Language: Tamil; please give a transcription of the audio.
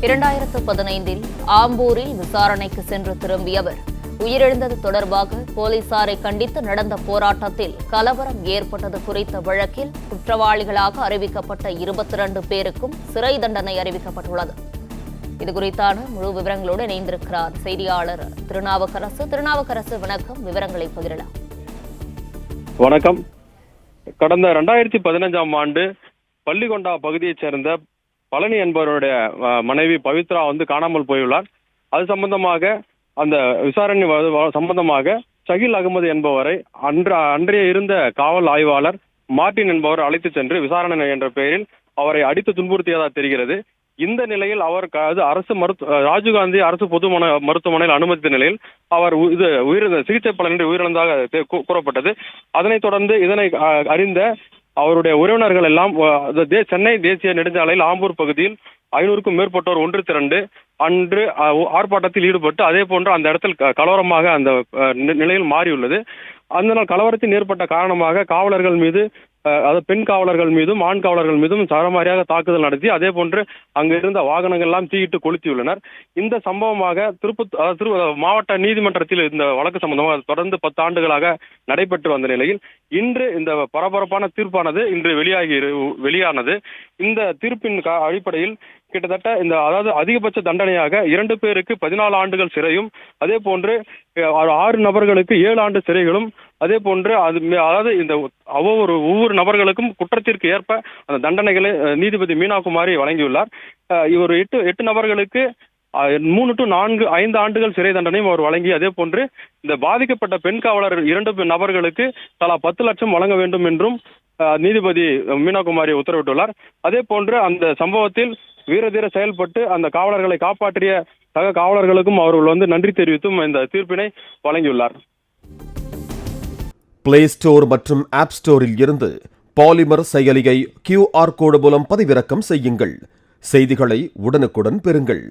இரண்டாயிரத்து பதினைந்தில் ஆம்பூரில் விசாரணைக்கு சென்று திரும்பிய அவர் உயிரிழந்தது தொடர்பாக போலீசாரை கண்டித்து நடந்த போராட்டத்தில் கலவரம் ஏற்பட்டது குறித்த வழக்கில் குற்றவாளிகளாக அறிவிக்கப்பட்ட இருபத்தி இரண்டு பேருக்கும் சிறை தண்டனை அறிவிக்கப்பட்டுள்ளது. இதுகுறித்தான முழு விவரங்களோடு இணைந்திருக்கிறார் செய்தியாளர் திருநாவுக்கரசு. திருநாவுக்கரசு வணக்கம். விவரங்களை பகிரலாம். வணக்கம். கடந்த இரண்டாயிரத்தி பதினஞ்சாம் ஆண்டு பள்ளிகொண்டா பகுதியைச் சேர்ந்த பழனி என்பவருடைய மனைவி பவித்ரா வந்து காணாமல் போயுள்ளார். அது சம்பந்தமாக அந்த விசாரணை சம்பந்தமாக ஷகில் அகமது என்பவரை அன்ற அன்றைய இருந்த காவல் ஆய்வாளர் மார்ட்டின் என்பவர் அழைத்து சென்று விசாரணை என்ற பெயரில் அவரை அடித்து துன்புறுத்தியதாக தெரிகிறது. இந்த நிலையில் அவர் அது அரசு மருத்துவ ராஜீவ்காந்தி அரசு பொதுமன மருத்துவமனையில் அனுமதித்த நிலையில் அவர் இது உயிர் சிகிச்சை பலனின்றி உயிரிழந்ததாக கூறப்பட்டது. அதனைத் தொடர்ந்து இதனை அறிந்த அவருடைய உறவினர்கள் எல்லாம் தே- சென்னை தேசிய நெடுஞ்சாலையில் ஆம்பூர் பகுதியில் ஐநூறுக்கும் மேற்பட்டோர் ஒன்று திரண்டு அன்று ஆர்ப்பாட்டத்தில் ஈடுபட்டு அதே போன்று அந்த இடத்தில் க- கலவரமாக அந்த நி- நிலையில் மாறியுள்ளது. அந்த நாள் கலவரத்தில் ஏற்பட்ட காரணமாக காவலர்கள் மீது அதாவது பெண் காவலர்கள் மீதும் ஆண் காவலர்கள் மீதும் சரமாரியாக தாக்குதல் நடத்தி அதே போன்று அங்கிருந்த வாகனங்கள் எல்லாம் தீயிட்டு கொளுத்தியுள்ளனர் இந்த சம்பவமாக திருப்பத்தூர் திரு மாவட்ட நீதிமன்றத்தில் இந்த வழக்கு சம்பந்தமாக தொடர்ந்து பத்து ஆண்டுகளாக நடைபெற்று வந்த நிலையில் இன்று இந்த பரபரப்பான தீர்ப்பானது இன்று வெளியாகி வெளியானது. இந்த தீர்ப்பின் க- அடிப்படையில் கிட்டத்தட்ட இந்த அதாவது அதிகபட்ச தண்டனையாக இரண்டு பேருக்கு பதினாலு ஆண்டுகள் சிறையும் அதே போன்று ஆறு- நபர்களுக்கு ஏழு ஆண்டு சிறைகளும் அதே போன்று அது அதாவது இந்த ஒவ்வொரு ஒவ்வொரு நபர்களுக்கும் குற்றத்திற்கு ஏற்ப அந்த தண்டனைகளை நீதிபதி மீனாகுமாரி வழங்கியுள்ளார். இவர் எட்டு எட்டு நபர்களுக்கு மூணு டு நான்கு ஐந்து ஆண்டுகள் சிறை தண்டனையும் அவர் வழங்கி அதே போன்று இந்த பாதிக்கப்பட்ட பெண் காவலர் இரண்டு நபர்களுக்கு தலா பத்து லட்சம் வழங்க வேண்டும் என்றும் அஹ், நீதிபதி மீனாகுமாரி உத்தரவிட்டுள்ளார். அதே போன்று அந்த சம்பவத்தில் வீரதீர செயல்பட்டு அந்த காவலர்களை காப்பாற்றிய சக காவலர்களுக்கும் அவர்கள் வந்து நன்றி தெரிவித்தும் இந்த தீர்ப்பினை வழங்கியுள்ளார். பிளே ஸ்டோர் மற்றும் ஆப் ஸ்டோரில் இருந்து பாலிமர் செயலியை கியூஆர் கோடு மூலம் பதிவிறக்கம் செய்யுங்கள். செய்திகளை உடனுக்குடன் பெறுங்கள்.